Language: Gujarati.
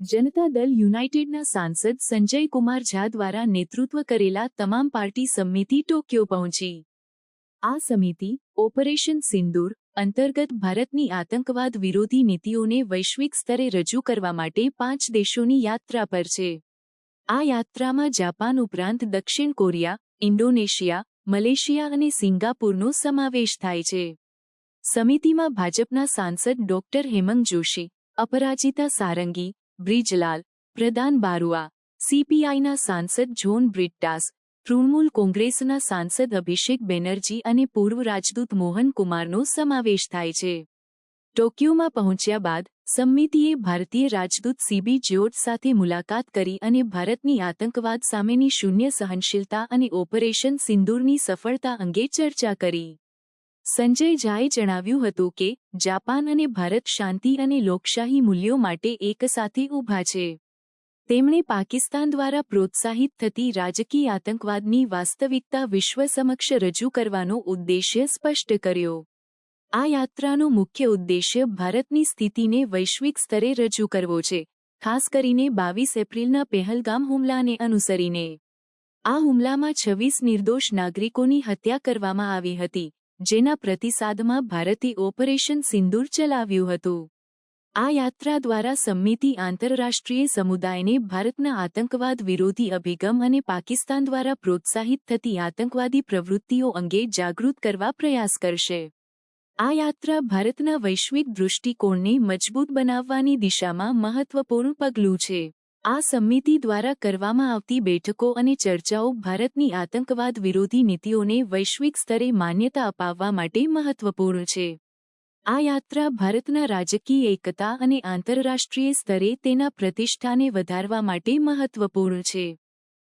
જનતા દલ યુનાઇટેડના સાંસદ સંજય કુમાર ઝા દ્વારા નેતૃત્વ કરેલા તમામ પાર્ટી સમિતિ ટોક્યો પહોંચી. આ સમિતિ, ઓપરેશન સિંદૂર, અંતર્ગત ભારતની આતંકવાદ વિરોધી નીતિઓને વૈશ્વિક સ્તરે રજૂ કરવા માટે પાંચ દેશોની યાત્રા પર છે. આ યાત્રામાં જાપાન ઉપરાંત દક્ષિણ કોરિયા, ઇન્ડોનેશિયા, મલેશિયા અને સિંગાપુરનો સમાવેશ થાય છે. સમિતિમાં ભાજપના સાંસદ ડોક્ટર હેમંત જોશી, અપરાજિતા સારંગી બ્રિજલાલ, પ્રધાન બારુઆ, સીપીઆઈના સાંસદ જોન બ્રિટ્ટાસ તૃણમૂલ કોંગ્રેસના સાંસદ અભિષેક બેનર્જી અને પૂર્વ રાજદૂત મોહન કુમારનો સમાવેશ થાય છે. ટોક્યોમાં પહોંચ્યા બાદ, સમિતિએ ભારતીય રાજદૂત સીબી જ્યોર્જ સાથે મુલાકાત કરી અને ભારતની આતંકવાદ સામેની શૂન્ય સહનશીલતા અને ઓપરેશન સિંદૂરની સફળતા અંગે ચર્ચા કરી. સંજય ઝાએ જણાવ્યું હતું કે, જાપાન અને ભારત શાંતિ અને લોકશાહી મૂલ્યો માટે એકસાથે ઊભા છે. તેમણે પાકિસ્તાન દ્વારા પ્રોત્સાહિત થતી રાજકીય આતંકવાદની વાસ્તવિકતા વિશ્વ સમક્ષ રજૂ કરવાનો ઉદ્દેશ્ય સ્પષ્ટ કર્યો. આ યાત્રાનો મુખ્ય ઉદ્દેશ્ય ભારતની સ્થિતિને વૈશ્વિક સ્તરે રજૂ કરવો છે, ખાસ કરીને બાવીસ એપ્રિલના પહેલગામ હુમલાને અનુસરીને. આ હુમલામાં છવ્વીસ નિર્દોષ નાગરિકોની હત્યા કરવામાં આવી હતી જેના પ્રતિસાદમાં ભારતે ઓપરેશન સિંદૂર ચલાવ્યું હતું. આ યાત્રા દ્વારા સમિતિ આંતરરાષ્ટ્રીય સમુદાયને ભારતના આતંકવાદ વિરોધી અભિગમ અને પાકિસ્તાન દ્વારા પ્રોત્સાહિત થતી આતંકવાદી પ્રવૃત્તિઓ અંગે જાગૃત કરવા પ્રયાસ કરશે. આ યાત્રા ભારતના વૈશ્વિક દૃષ્ટિકોણને મજબૂત બનાવવાની દિશામાં મહત્વપૂર્ણ પગલું છે. આ સમિતિ દ્વારા કરવામાં આવતી બેઠકો અને ચર્ચાઓ ભારતની આતંકવાદ વિરોધી નીતિઓને વૈશ્વિક સ્તરે માન્યતા અપાવવા માટે મહત્વપૂર્ણ છે. આ યાત્રા ભારતના રાજકીય એકતા અને આંતરરાષ્ટ્રીય સ્તરે તેના પ્રતિષ્ઠાને વધારવા માટે મહત્વપૂર્ણ છે.